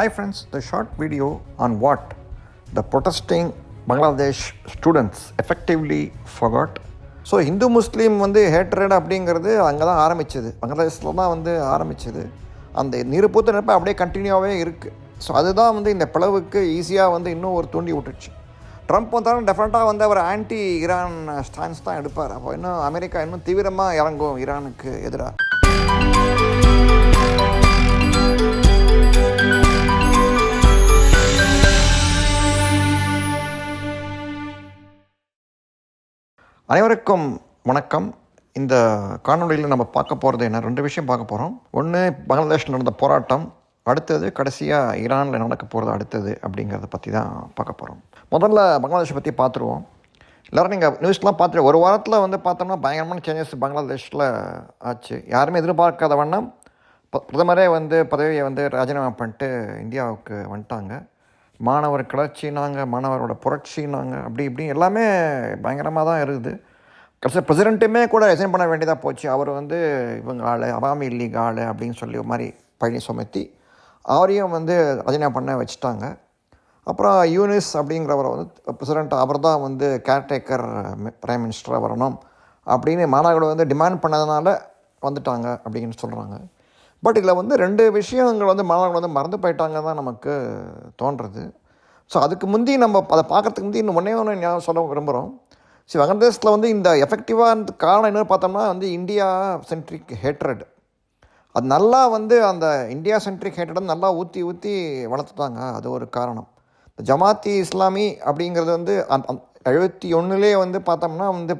Hi friends, the short video on what the protesting Bangladesh students effectively forgot. So Hindu முஸ்லீம் வந்து hatred அப்படிங்கிறது அங்கே தான் ஆரம்பிச்சது. பங்களாதேஷில் தான் வந்து ஆரம்பிச்சது. அந்த நிருப்பூத்த நினைப்பு அப்படியே கண்டினியூவாகவே இருக்குது ஸோ அதுதான் வந்து இந்த பிளவுக்கு ஈஸியாக வந்து இன்னும் ஒரு தூண்டி விட்டுருச்சு ட்ரம்ப் வந்தாலும் டெஃபினட்டாக வந்து அவர் ஆன்டி ஈரான் ஸ்டான்ஸ் தான் எடுப்பார். அப்போ இன்னும் அமெரிக்கா இன்னும் தீவிரமாக இறங்கும் ஈரானுக்கு எதிராக அனைவருக்கும் வணக்கம். இந்த காணொளியில் நம்ம பார்க்க போகிறது என்ன? ரெண்டு விஷயம் பார்க்க போகிறோம் ஒன்று பங்களாதேஷில் நடந்த போராட்டம். அடுத்தது கடைசியாக ஈரானில் நடக்க போகிறது அடுத்தது அப்படிங்கிறத பற்றி தான் பார்க்க போகிறோம் முதல்ல பங்களாதேஷை பற்றி பார்த்துருவோம். எல்லோரும் நீங்கள் நியூஸ்லாம் பார்த்துட்டு ஒரு வாரத்தில் வந்து பார்த்தோம்னா பயங்கரமான சேஞ்சஸ் பங்களாதேஷில் ஆச்சு. யாருமே எதிர்பார்க்காத வண்ணம். பிரதமரே வந்து பதவியை வந்து ராஜினாமா பண்ணிட்டு இந்தியாவுக்கு வந்துட்டாங்க. மாணவர் கிளர்ச்சினாங்க மாணவரோட புரட்சினாங்க அப்படி இப்படி எல்லாமே பயங்கரமாக தான் இருக்குது. கடைசி பிரசிடெண்ட்டுமே கூட ரெசைன் பண்ண வேண்டியதாக போச்சு. அவர் வந்து இவங்க ஆள் அவாமி லீக் ஆள் அப்படின்னு சொல்லி ஒரு மாதிரி பழனி சுமத்தி அவரையும் வந்து ரஜினா பண்ண வச்சுட்டாங்க. அப்புறம் யூனிஸ் அப்படிங்கிறவரை வந்து பிரசிடெண்ட் அவர் தான் வந்து கேர்டேக்கர் பிரைம் மினிஸ்டராக வரணும் அப்படின்னு மாணவர்கள் வந்து டிமாண்ட் பண்ணதுனால வந்துட்டாங்க அப்படின்னு சொல்கிறாங்க பட் இதில் வந்து ரெண்டு விஷயங்கள் வந்து மாணவர்கள் வந்து மறந்து போயிட்டாங்க தான் நமக்கு தோன்றுறது. ஸோ அதுக்கு முந்தி நம்ம அதை பார்க்கறதுக்கு முந்தி இன்னும் ஒன்றே ஒன்று ஞாபகம் சொல்ல விரும்புகிறோம் சரி வங்கதேசத்தில் வந்து இந்த எஃபெக்டிவாக காரணம் என்னென்னு பார்த்தோம்னா வந்து இந்தியா சென்ட்ரிக் ஹேட்ரட் அது நல்லா வந்து அந்த இந்தியா சென்ட்ரிக் ஹேட்ரட் நல்லா ஊற்றி ஊற்றி வளர்த்துட்டாங்க. அது ஒரு காரணம். இந்த ஜமாத்தி இஸ்லாமி அப்படிங்கிறது வந்து அந் எழுபத்தி ஒன்றுலேயே வந்து பார்த்தோம்னா வந்து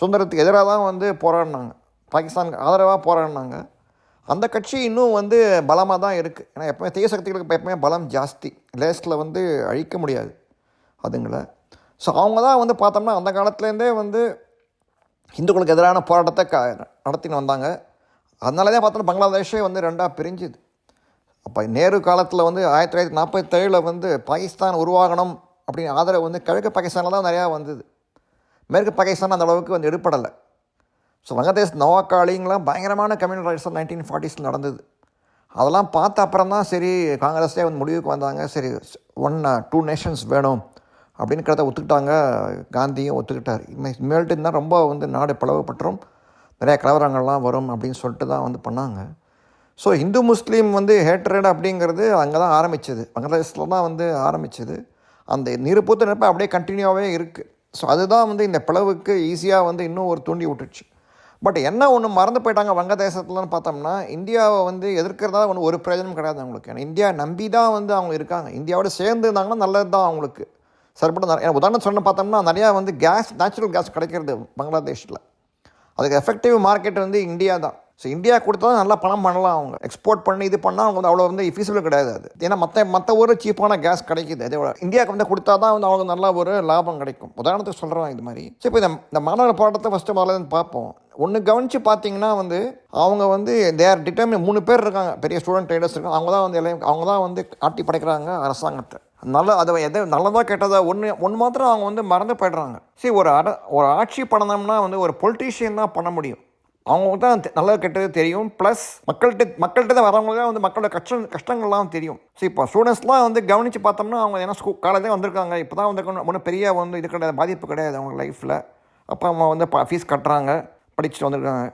சுதந்திரத்துக்கு எதிராக தான் வந்து போராடினாங்க. பாகிஸ்தானுக்கு ஆதரவாக போராடினாங்க. அந்த கட்சி இன்னும் வந்து பலமாக தான் இருக்குது ஏன்னா எப்பவுமே தீய சக்திகளுக்கு எப்பவுமே பலம் ஜாஸ்தி. லேஸ்டில் வந்து அழிக்க முடியாது அதுங்களை. ஸோ அவங்க தான் வந்து பார்த்தோம்னா அந்த காலத்துலேருந்தே வந்து இந்துக்களுக்கு எதிரான போராட்டத்தை க நடத்தின்னு வந்தாங்க. அதனால தான் பார்த்தோன்னா பங்களாதேஷே வந்து ரெண்டாக பிரிஞ்சுது. அப்போ நேரு காலத்தில் வந்து ஆயிரத்தி தொள்ளாயிரத்தி நாற்பத்தேழில் வந்து பாகிஸ்தான் உருவாகணும் அப்படின்னு ஆதரவு வந்து கிழக்கு பாகிஸ்தானில் தான் நிறையா வந்தது. மேற்கு பாகிஸ்தான் அந்த அளவுக்கு வந்து எடுப்படலை ஸோ வங்கதேஷ் நவாக்காளிங்கெலாம் பயங்கரமான கம்யூனல் ரைட்ஸ் நைன்டீன் ஃபார்ட்டிஸில் நடந்தது. அதெல்லாம் பார்த்த அப்புறம் தான் சரி காங்கிரஸே வந்து முடிவுக்கு வந்தாங்க. சரி ஒன் டூ நேஷன்ஸ் வேணும் அப்படின்னுக்கிறத ஒத்துக்கிட்டாங்க. காந்தியும் ஒத்துக்கிட்டார். இனிமேல்ட்டு இருந்தால் ரொம்ப வந்து நாடு பிளவுபட்டுரும் நிறைய கலவரங்கள்லாம் வரும் அப்படின்னு சொல்லிட்டு தான் வந்து பண்ணாங்க. ஸோ இந்து முஸ்லீம் வந்து ஹேட்ரட் அப்படிங்கிறது அங்கே தான் ஆரம்பிச்சது. பங்களாதேஷில் தான் வந்து ஆரம்பிச்சது. அந்த நிருப்பூத்த நெருப்பு அப்படியே கண்டினியூவாகவே இருக்குது ஸோ அதுதான் வந்து இந்த பிளவுக்கு ஈஸியாக வந்து இன்னும் ஒரு தூண்டி விட்டுருச்சு. பட் என்ன ஒன்று மறந்து போயிட்டாங்க வங்கதேசத்துலன்னு பார்த்தோம்னா இந்தியாவை வந்து எதிர்க்கிறதால ஒன்று ஒரு பிரயோஜனம் கிடையாது அவங்களுக்கு. ஏன்னா இந்தியா நம்பி தான் வந்து அவங்க இருக்காங்க. இந்தியாவோட சேர்ந்து இருந்தாங்கன்னா நல்லது தான் அவங்களுக்கு சரிப்பட ஏன்னா உதாரணம் சொன்ன பார்த்தோம்னா நிறையா வந்து கேஸ் நேச்சுரல் கேஸ் கிடைக்கிறது பங்களாதேஷில் அதுக்கு எஃபெக்டிவ் மார்க்கெட் வந்து இந்தியா தான் ஸோ இந்தியா கொடுத்தா தான் நல்லா பணம் பண்ணலாம் அவங்க. எக்ஸ்போர்ட் பண்ணி இது பண்ணால் அவங்க வந்து அவ்வளோ வந்து ஃபீஸிபிள் கிடையாது அது. ஏன்னா மற்ற மற்ற ஒரு சீப்பான கேஸ் கிடைக்குது. அதே விட இந்தியாவுக்கு வந்து கொடுத்தா தான் வந்து அவங்க நல்ல ஒரு லாபம் கிடைக்கும். உதாரணத்துக்கு சொல்கிறோம் இது மாதிரி. சரி இப்போ இந்த மாணவர் பாடத்தை ஃபஸ்ட்டு முதல்ல பார்ப்போம். ஒன்று கவனித்து பார்த்தீங்கன்னா வந்து அவங்க வந்து தேர் டிட்டர்மின் மூணு பேர் இருக்காங்க. பெரிய ஸ்டூடெண்ட் ட்ரேடர்ஸ் இருக்காங்க. அவங்க தான் வந்து எல்லாம் அவங்க தான் வந்து ஆட்டி படைக்கிறாங்க அரசாங்கத்தை. நல்ல அதை எதை நல்லதாக கெட்டதா ஒன்று ஒன்று மாத்திரம் அவங்க வந்து மறந்து போயிடுறாங்க. சரி ஒரு அர ஒரு ஆட்சி பண்ணணும்னா வந்து ஒரு பொலிட்டீஷியன் தான் பண்ண முடியும். அவங்களுக்கு தான் தெ- நல்லது கெட்டது தெரியும். ப்ளஸ் மக்கள்கிட்ட மக்கள்கிட்ட தான் வரவங்களுக்கு தான் வந்து மக்களோட கஷ்டம் கஷ்டங்கள்லாம் தெரியும். சரி இப்போ ஸ்டூடெண்ட்ஸ்லாம் வந்து கவனித்து பார்த்தோம்னா அவங்க ஏன்னா ஸ்கூல் காலேஜே வந்திருக்காங்க. இப்போ தான் வந்து ஒன்றும் பெரிய வந்து இது கிடையாது பாதிப்பு கிடையாது அவங்க லைஃப்பில் அப்போ அம்மா வந்து ஃபீஸ் கட்டுறாங்க படிச்சுட்டு வந்திருக்காங்க.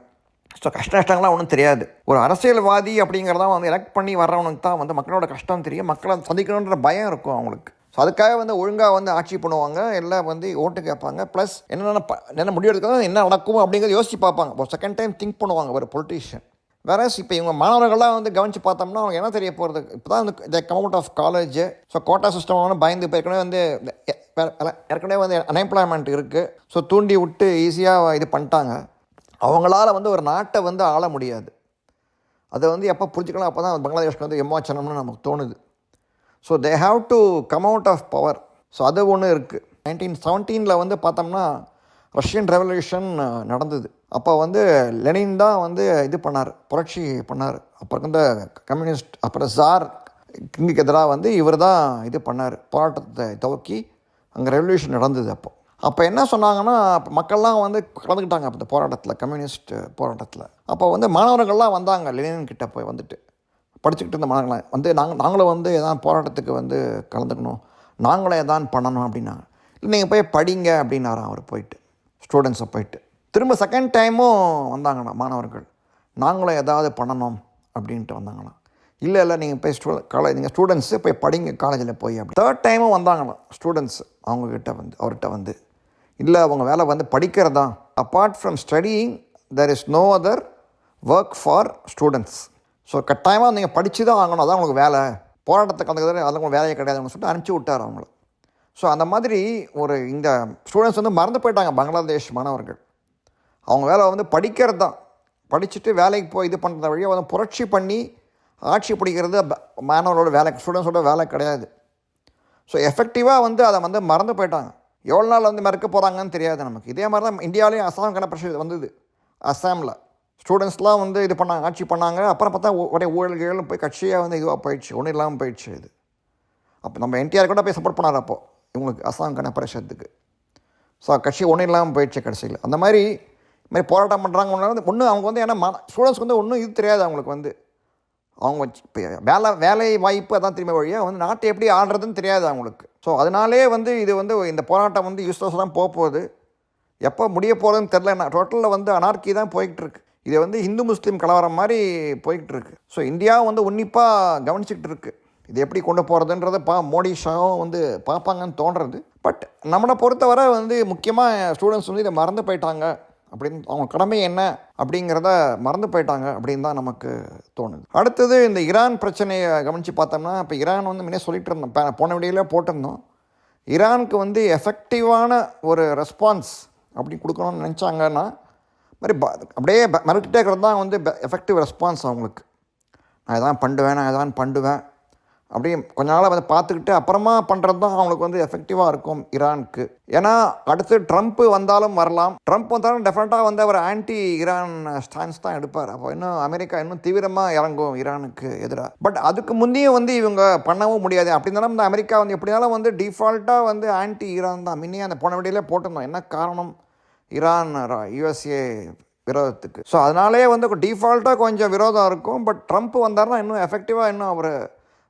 ஸோ கஷ்ட கஷ்டங்கள்லாம் ஒன்றும் தெரியாது. ஒரு அரசியல்வாதி அப்படிங்கிறதான் வந்து எலெக்ட் பண்ணி வர்றவனுக்கு தான் வந்து மக்களோட கஷ்டம் தெரியும். மக்களை சந்திக்கணுன்ற பயம் இருக்கும் அவங்களுக்கு. ஸோ அதுக்காக வந்து ஒழுங்காக வந்து ஆட்சி பண்ணுவாங்க. எல்லாம் வந்து ஓட்டு கேட்பாங்க. ப்ளஸ் என்னென்ன ப என்ன முடிவு என்ன நடக்கும் அப்படிங்கிறத யோசிச்சு பார்ப்பாங்க. இப்போ செகண்ட் டைம் திங்க் பண்ணுவாங்க. ஒரு பொலிட்டீஷியன் வேற இப்போ இவங்க மாணவர்கள்லாம் வந்து கவனித்து பார்த்தோம்னா அவங்க என்ன தெரிய போகிறது இப்போ தான் வந்து இந்த come out of college so quota system பயந்து இப்போ ஏற்கனவே வந்து ஏற்கனவே வந்து அன்எம்ப்ளாய்மெண்ட் இருக்குது ஸோ தூண்டி விட்டு ஈஸியாக இது பண்ணிட்டாங்க. அவங்களால வந்து ஒரு நாட்டை வந்து ஆள முடியாது. அதை வந்து எப்போ புரிஞ்சுக்கலாம்? அப்போ தான் பங்களாதேஷ்க்கு வந்து எம்மாச்சனம்னு நமக்கு தோணுது. So they have to come out of power so அது ஒன்று இருக்குது நைன்டீன் செவன்டீனில் வந்து பார்த்தோம்னா ரஷ்யன் ரெவல்யூஷன் நடந்தது. அப்போ வந்து லெனின் தான் வந்து இது பண்ணார் புரட்சி பண்ணார். அப்போ இருந்த கம்யூனிஸ்ட் அப்புறம் ஜார் கிங்குக்கு எதிராக வந்து இவர் தான் இது பண்ணார் போராட்டத்தை துவக்கி அங்கே ரெவல்யூஷன் நடந்தது அப்போ. அப்போ என்ன சொன்னாங்கன்னா அப்போ மக்கள்லாம் வந்து கலந்துக்கிட்டாங்க அப்போ இந்த போராட்டத்தில் கம்யூனிஸ்ட் போராட்டத்தில். அப்போ வந்து மாணவர்கள்லாம் வந்தாங்க லெனின் கிட்ட போய் வந்துட்டு. படிச்சுக்கிட்டு இருந்த மாணவர்களை வந்து நாங்கள் நாங்களும் வந்து எதாவது போராட்டத்துக்கு வந்து கலந்துக்கணும். நாங்களும் எதான் பண்ணணும் அப்படின்னாங்க. இல்லை நீங்கள் போய் படிங்க அப்படின்னாராம் அவர் போயிட்டு. ஸ்டூடெண்ட்ஸை போயிட்டு. திரும்ப செகண்ட் டைமும் வந்தாங்கண்ணா மாணவர்கள். நாங்களும் ஏதாவது பண்ணணும் அப்படின்ட்டு வந்தாங்களாம். இல்லை இல்லை நீங்கள் போய் ஸ்டூ காலேஜ் நீங்கள் ஸ்டூடெண்ட்ஸு போய் படிங்க காலேஜில் போய் அப்படி தேர்ட் டைமும் வந்தாங்களாம் ஸ்டூடெண்ட்ஸ் அவங்கக்கிட்ட வந்து அவர்கிட்ட வந்து. இல்லை அவங்க வேலை வந்து படிக்கிறது? தான் apart from studying there is no other work for students so கட்டாயமாக நீங்கள் படித்து தான் ஆகணும். அதான் உங்களுக்கு வேலை. போராட்டத்தை கலந்துக்கிறது அது உங்களுக்கு வேலையே கிடையாதுன்னு சொல்லிட்டு அனுப்பிச்சி விட்டார் அவங்கள. ஸோ அந்த மாதிரி ஒரு இந்த ஸ்டூடெண்ட்ஸ் வந்து மறந்து போயிட்டாங்க பங்களாதேஷ் மாணவர்கள். அவங்க வேலை வந்து படிக்கிறது தான் படிச்சுட்டு வேலைக்கு போய் இது பண்ணுற வழியாக வந்து புரட்சி பண்ணி ஆட்சி பிடிக்கிறது மாணவர்களோட வேலை ஸ்டூடெண்ட்ஸோட வேலை கிடையாது. ஸோ எஃபெக்டிவாக வந்து அதை வந்து மறந்து போயிட்டாங்க. எவ்வளோ நாள் வந்து மறக்க போகிறாங்கன்னு தெரியாது நமக்கு. இதே மாதிரி தான் இந்தியாவிலையும் அசாம் கணப்பிரஷர் வந்தது. அஸ்ஸாமில் ஸ்டூடெண்ட்ஸ்லாம் வந்து இது பண்ணாங்க ஆட்சி பண்ணாங்க. அப்புறம் பார்த்தா ஒரே ஊழல் கீழல் போய் கட்சியாக வந்து இதுவாக போயிடுச்சு. ஒன்றும் இல்லாமல் போயிடுச்சு இது. அப்போ நம்ம என்டிஆர் கூட போய் சப்போர்ட் பண்ணார் அப்போது இவங்களுக்கு அசாம் கணப்பரிஷத்துக்கு ஸோ கட்சி ஒன்றும் இல்லாமல் போயிடுச்சு கடைசியில். அந்த மாதிரி இந்த மாதிரி போராட்டம் பண்ணுறாங்க வந்து ஒன்று அவங்க வந்து ஏன்னா ஸ்டூடெண்ட்ஸ்க்கு வந்து ஒன்றும் இது தெரியாது அவங்களுக்கு வந்து. அவங்க வச்சு- வேலை வேலை வாய்ப்பு அதான் திரும்ப வழியாக வந்து நாட்டை எப்படி ஆடுறதுன்னு தெரியாது அவங்களுக்கு. ஸோ அதனாலே வந்து இது வந்து இந்த போராட்டம் வந்து யூஸ்லெஸ் தான் போக போகுது. எப்போ முடிய போகிறதுன்னு தெரில டோட்டலில் வந்து அனார்கி தான் போய்கிட்டு இருக்கு. இது வந்து இந்து முஸ்லீம் கலவரம் மாதிரி போய்கிட்டு இருக்கு ஸோ இந்தியா வந்து உன்னிப்பாக கவனிச்சிக்கிட்டு இருக்கு இது எப்படி கொண்டு போகிறதுன்றத பா மோடி ஷாவும் வந்து பார்ப்பாங்கன்னு தோன்றது. பட் நம்மளை பொறுத்தவரை வந்து முக்கியமாக ஸ்டூடெண்ட்ஸ் வந்து இதை மறந்து போயிட்டாங்க அப்படின்னு அவங்க கடமை என்ன அப்படிங்கிறத மறந்து போயிட்டாங்க அப்படின்னு தான் நமக்கு தோணுது. அடுத்தது இந்த ஈரான் பிரச்சனையை கவனித்து பார்த்தோம்னா இப்போ ஈரான் வந்து முன்னே சொல்லிட்டு இருந்தோம். போன வீடியோவில் போட்டிருந்தோம். ஈரானுக்கு வந்து எஃபெக்டிவான ஒரு ரெஸ்பான்ஸ் அப்படி கொடுக்கணும்னு நினச்சாங்கன்னா மாதிரி ப அப்படியே மிரட்டிகிட்டே இருக்கிறது தான் வந்து எஃபெக்டிவ் ரெஸ்பான்ஸ் அவங்களுக்கு. நான் இதான் பண்ணுவேன் நான் இதான் பண்ணுவேன். அப்படியே கொஞ்ச நாளாக வந்து பார்த்துக்கிட்டு அப்புறமா பண்ணுறது தான் அவங்களுக்கு வந்து எஃபெக்டிவாக இருக்கும் ஈரானுக்கு ஏன்னா அடுத்து ட்ரம்ப் வந்தாலும் வரலாம். ட்ரம்ப் வந்தாலும் டெஃபினட்டாக வந்து அவர் ஆன்டி ஈரான் ஸ்டான்ஸ் தான் எடுப்பார். அப்போ இன்னும் அமெரிக்கா இன்னும் தீவிரமாக இறங்கும் ஈரானுக்கு எதிராக பட் அதுக்கு முந்தையும் வந்து இவங்க பண்ணவும் முடியாது. அப்படி இருந்தாலும் இந்த அமெரிக்கா வந்து எப்படினாலும் வந்து டிஃபால்ட்டாக வந்து ஆன்டி ஈரான் தான். முன்னே அந்த போன வீடியோலே போட்டிருந்தோம். என்ன காரணம்? Iran USA விரோதத்துக்கு. ஸோ அதனாலே வந்து டிஃபால்ட்டாக கொஞ்சம் விரோதம் இருக்கும் பட் ட்ரம்ப் வந்தார்னா இன்னும் எஃபெக்டிவாக இன்னும் அவர்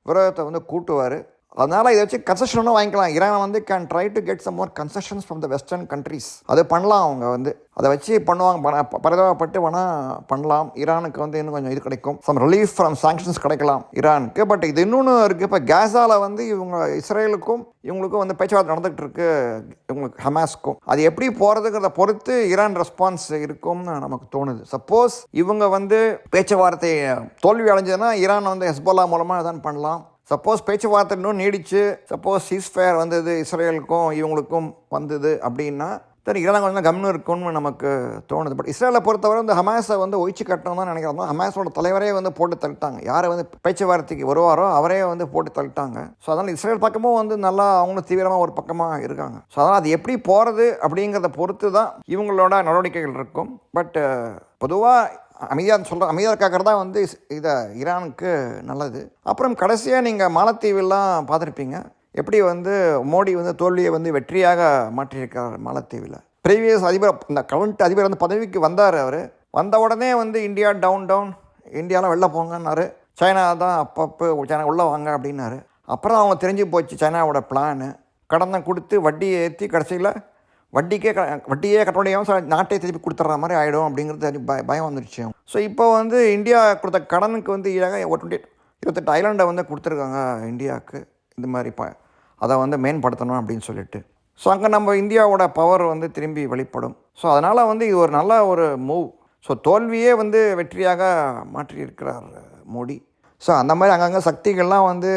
விரோதத்தை வந்து கூட்டுவார். அதனால் இதை வச்சு கன்செஷனும் வாங்கிக்கலாம். ஈரான் வந்து can try to get some more concessions from the western countries அது பண்ணலாம் அவங்க வந்து. அதை வச்சு பண்ணுவாங்க. ப- பரிதாபப்பட்டு வேணால் பண்ணலாம். ஈரானுக்கு வந்து இன்னும் கொஞ்சம் இது கிடைக்கும். சம் ரிலீஃப் ஃப்ரம் சாங்ஷன்ஸ் கிடைக்கலாம். ஈரானுக்கு. பட் இது இன்னொன்று இருக்குது இப்போ கேஸாவில் வந்து இவங்க இஸ்ரேலுக்கும் இவங்களுக்கும் வந்து பேச்சுவார்த்தை நடந்துகிட்டு இருக்கு இவங்களுக்கு ஹமாஸ்க்கும். அது எப்படி போகிறதுங்கிறத பொறுத்து ஈரான் ரெஸ்பான்ஸ் இருக்கும்னு நமக்கு தோணுது. சப்போஸ் இவங்க வந்து பேச்சுவார்த்தை தோல்வி அடைஞ்சதுன்னா ஈரான் வந்து ஹெஸ்போல்லா மூலமாக தான் பண்ணலாம். சப்போஸ் பேச்சுவார்த்தை இன்னும் நீடிச்சு சப்போஸ் சீஸ்ஃபயர் வந்தது இஸ்ரேலுக்கும் இவங்களுக்கும் வந்தது அப்படின்னா சரி ஈரான் கொஞ்சம் கம்னு இருக்கும்னு நமக்கு தோணுது. பட் இஸ்ரேலை பொறுத்தவரை வந்து ஹமாஸை வந்து ஒழிச்சு கட்டணும் தான் நினைக்கிறோம். ஹமாஸோட தலைவரே வந்து போட்டு தள்ளிட்டாங்க. யாரை வந்து பேச்சுவார்த்தைக்கு வருவாரோ அவரே வந்து போட்டு தள்ளிட்டாங்க. ஸோ அதனால் இஸ்ரேல் பக்கமும் வந்து நல்லா அவங்களும் தீவிரமாக ஒரு பக்கமாக இருக்காங்க. ஸோ அதனால் அது எப்படி போகிறது அப்படிங்கிறத பொறுத்து தான் இவங்களோட நடவடிக்கைகள் இருக்கும். பட் பொதுவாக அமைதியாக சொல்கிற அமைதியாக காக்கிறது தான் வந்து இதை ஈரானுக்கு நல்லது. அப்புறம் கடைசியாக நீங்கள் மாலத்தீவெல்லாம் பார்த்துருப்பீங்க. எப்படி வந்து மோடி வந்து தோல்வியை வந்து வெற்றியாக மாற்றியிருக்கார் மாலத்தீவில். ப்ரீவியஸ் அதிபர் இந்த கவுண்ட் அதிபர் வந்து பதவிக்கு வந்தார் அவர். வந்த உடனே வந்து இந்தியா டவுன் டவுன் இந்தியாலாம் வெளில போங்கன்னாரு. சைனா தான் அப்பப்போ சைனா உள்ளே வாங்க அப்படின்னாரு. அப்புறம் அவங்க தெரிஞ்சு போச்சு சைனாவோட பிளானு கடனை கொடுத்து வட்டியை ஏற்றி கடைசியில் வட்டிக்கே க வட்டியே கட்ட முடியாமல் சில நாட்டை திருப்பி கொடுத்துட்ற மாதிரி ஆகிடும் அப்படிங்கிறது பய பயம் வந்துருச்சு. ஸோ இப்போ வந்து இந்தியா கொடுத்த கடனுக்கு வந்து ஈடாக ஒரு டுவெண்ட்டி இருபத்தெட்டு ஐலாண்டை வந்து கொடுத்துருக்காங்க இந்தியாவுக்கு. இந்த மாதிரி ப அதை வந்து மேம்படுத்தணும் அப்படின்னு சொல்லிட்டு. ஸோ அங்கே நம்ம இந்தியாவோட பவர் வந்து திரும்பி வெளிப்படும். ஸோ அதனால் வந்து இது ஒரு நல்ல ஒரு மூவ் ஸோ தோல்வியே வந்து வெற்றியாக மாற்றியிருக்கிறார் மோடி. ஸோ அந்த மாதிரி அங்கங்கே சக்திகள்லாம் வந்து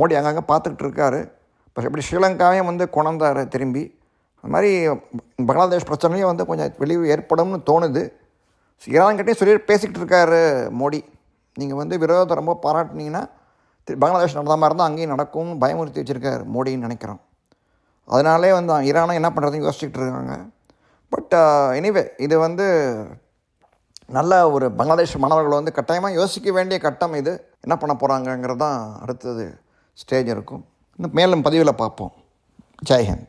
மோடி அங்கங்கே பார்த்துக்கிட்டு இருக்காரு. இப்போ எப்படி ஸ்ரீலங்காவையும் வந்து கொண்டாந்தார் திரும்பி. அது மாதிரி பங்களாதேஷ் பிரச்சனையும் வந்து கொஞ்சம் வெளிவு ஏற்படும்னு தோணுது. ஈரான்கிட்டையும் சொல்லி பேசிக்கிட்டு இருக்காரு மோடி. நீங்கள் வந்து விரோதத்தை ரொம்ப பாராட்டினீங்கன்னா திரு- பங்களாதேஷ் நடந்த மாதிரி இருந்தால் அங்கேயும் நடக்கும் பயமுறுத்தி வச்சுருக்காரு மோடின்னு நினைக்கிறோம். அதனாலே வந்து ஈரானை என்ன பண்ணுறதுன்னு யோசிச்சுக்கிட்டு இருக்காங்க. பட் எனிவே இது வந்து நல்ல ஒரு பங்களாதேஷ் மாணவர்கள் வந்து கட்டாயமாக யோசிக்க வேண்டிய கட்டம் இது. என்ன பண்ண போகிறாங்கங்கிறது தான் அடுத்தது ஸ்டேஜ் இருக்கும். இன்னும் மேலும் பதிவில் பார்ப்போம். ஜெய்ஹிந்த்